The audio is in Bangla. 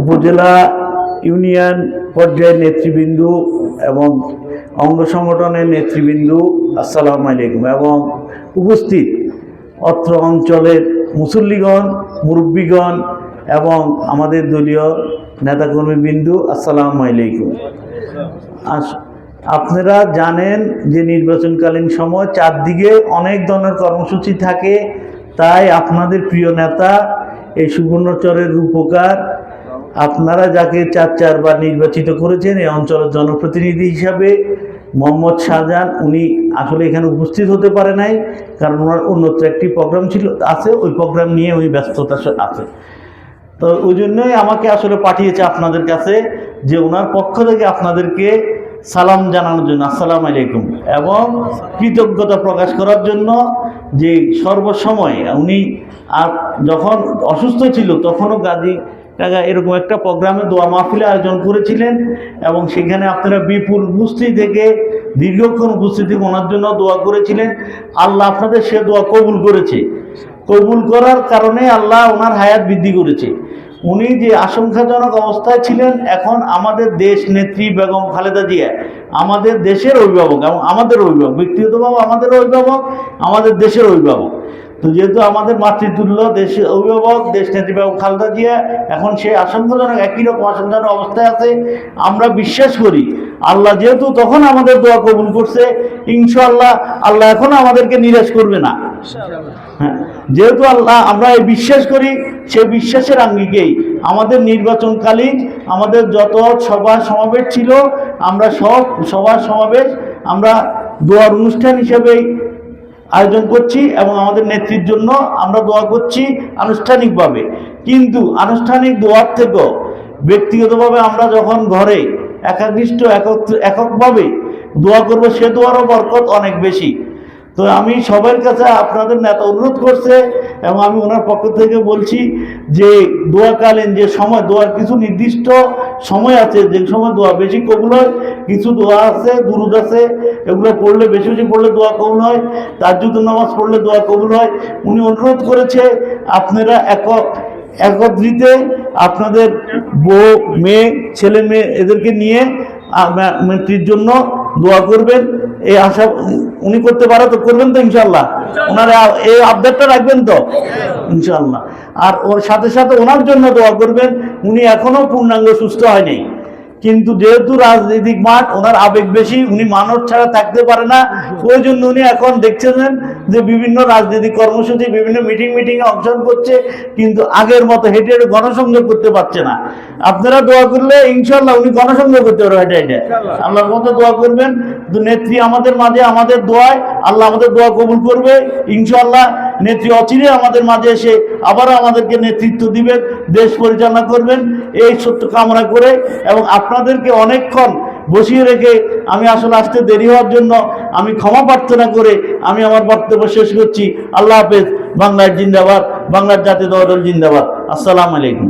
উপজেলা ইউনিয়ন পর্যায়ের নেতৃবৃন্দ এবং অঙ্গ সংগঠনের নেতৃবৃন্দ, আসসালামু আলাইকুম, এবং উপস্থিত অত্র অঞ্চলের মুসল্লিগণ, মুরব্বীগণ এবং আমাদের দলীয় নেতাকর্মীবৃন্দ, আসসালামু আলাইকুম। আপনারা জানেন যে নির্বাচনকালীন সময় চারদিকে অনেক ধরনের কর্মসূচি থাকে, তাই আপনাদের প্রিয় নেতা এই সুবর্ণচরের রূপকার আপনারা যাকে চার চারবার নির্বাচিত করেছেন এই অঞ্চলের জনপ্রতিনিধি হিসাবে মোহাম্মদ শাহজাহান, উনি আসলে এখানে উপস্থিত হতে পারে নাই, কারণ ওনার অন্যত্র একটি প্রোগ্রাম ছিল, আছে, ওই প্রোগ্রাম নিয়ে উনি ব্যস্ততা আছে। তো ওই জন্যই আমাকে আসলে পাঠিয়েছে আপনাদের কাছে যে ওনার পক্ষ থেকে আপনাদেরকে সালাম জানানোর জন্য, আসসালামু আলাইকুম, এবং কৃতজ্ঞতা প্রকাশ করার জন্য যে সর্বসময় উনি আর যখন অসুস্থ ছিল, তখনও গাজী কাকা এরকম একটা প্রোগ্রামে দোয়া মাহফিলে আয়োজন করেছিলেন এবং সেখানে আপনারা বিপুল উপস্থিতি থেকে, দীর্ঘক্ষণ উপস্থিতি ওনার জন্য দোয়া করেছিলেন। আল্লাহ আপনাদের সে দোয়া কবুল করেছে। কবুল করার কারণে আল্লাহ ওনার হায়াত বৃদ্ধি করেছে। উনি যে আশঙ্কাজনক অবস্থায় ছিলেন, এখন আমাদের দেশ নেত্রী বেগম খালেদা জিয়া, আমাদের দেশের অভিভাবক এবং আমাদের অভিভাবক, ব্যক্তিগতভাবে আমাদের অভিভাবক, আমাদের দেশের অভিভাবক। তো যেহেতু আমাদের মাতৃতুল্য দেশের অভিভাবক, দেশ নেত্রী খালেদা জিয়া, এখন সে আশঙ্কাজনক একই রকম আশঙ্কাজনক অবস্থায় আছে। আমরা বিশ্বাস করি, আল্লাহ যেহেতু তখন আমাদের দোয়া কবুল করছে, ইনশাআল্লাহ আল্লাহ এখন আমাদেরকে নিরাশ করবে না। হ্যাঁ যেহেতু আল্লাহ, আমরা এই বিশ্বাস করি, সে বিশ্বাসের আঙ্গিকেই। আমাদের নির্বাচনকালীন আমাদের যত সভা সমাবেশ ছিল, আমরা সব সভা সমাবেশ আমরা দোয়ার অনুষ্ঠান হিসেবেই আয়োজন করছি এবং আমাদের নেত্রীর জন্য আমরা দোয়া করছি আনুষ্ঠানিকভাবে। কিন্তু আনুষ্ঠানিক দোয়ার থেকেও ব্যক্তিগতভাবে আমরা যখন ঘরে একাকৃষ্ট একক, এককভাবে দোয়া করব, সে দোয়ারও বরকত অনেক বেশি। তো আমি সবার কাছে আপনাদের নেতা অনুরোধ করছে এবং আমি ওনার পক্ষ থেকে বলছি যে দোয়াকালীন যে সময়, দোয়ার কিছু নির্দিষ্ট সময় আছে, যে সময় দোয়া বেশি কবুল হয়, কিছু দোয়া আছে, দুরুদ আছে, এগুলো পড়লে বেশি বেশি পড়লে দোয়া কবুল হয় তাজুদ নামাজ পড়লে দোয়া কবুল হয়। উনি অনুরোধ করেছে আপনারা একক একত্রিতে আপনাদের বউ, মেয়ে, ছেলে মেয়ে এদেরকে নিয়ে মেয়েটির জন্য দোয়া করবেন, এই আশা উনি করতে পারে তো করবেন তো ইনশাল্লাহ ওনার এই আবদারটা রাখবেন তো? ইনশাল্লাহ আর ওর সাথে সাথে ওনার জন্য দোয়া করবেন, উনি এখনও পূর্ণাঙ্গ সুস্থ হয়নি। কিন্তু যেহেতু রাজনৈতিক মাঠ, ওনার আবেগ বেশি, উনি মানব ছাড়া থাকতে পারে না। ওই জন্য উনি এখন দেখছেন যে বিভিন্ন রাজনৈতিক কর্মসূচি, বিভিন্ন মিটিং মিটিংয়ে অংশগ্রহণ করছে, কিন্তু আগের মতো হেঁটে হেঁটে গণসংযোগ করতে পারছে না। আপনারা দোয়া করলে ইনশাল্লাহ উনি গণসংযোগ করতে পারবে হেঁটে হেঁটে আল্লাহর মতো দোয়া করবেন নেত্রী আমাদের মাঝে আমাদের দোয়ায় আল্লাহ আমাদের দোয়া কবুল করবে। ইনশাল্লাহ নেত্রী অচিরে আমাদের মাঝে এসে আবারও আমাদেরকে নেতৃত্ব দিবেন দেশ পরিচালনা করবেন। এই সত্য কামনা করে এবং আপনাদেরকে অনেকক্ষণ বসিয়ে রেখে আমি আসলে আসতে দেরি হওয়ার জন্য আমি ক্ষমা প্রার্থনা করে আমি আমার বক্তব্য শেষ করছি। আল্লাহ হাফেজ বাংলার জিন্দাবাদ বাংলার জাতীয় দল জিন্দাবাদ। আসসালামু আলাইকুম।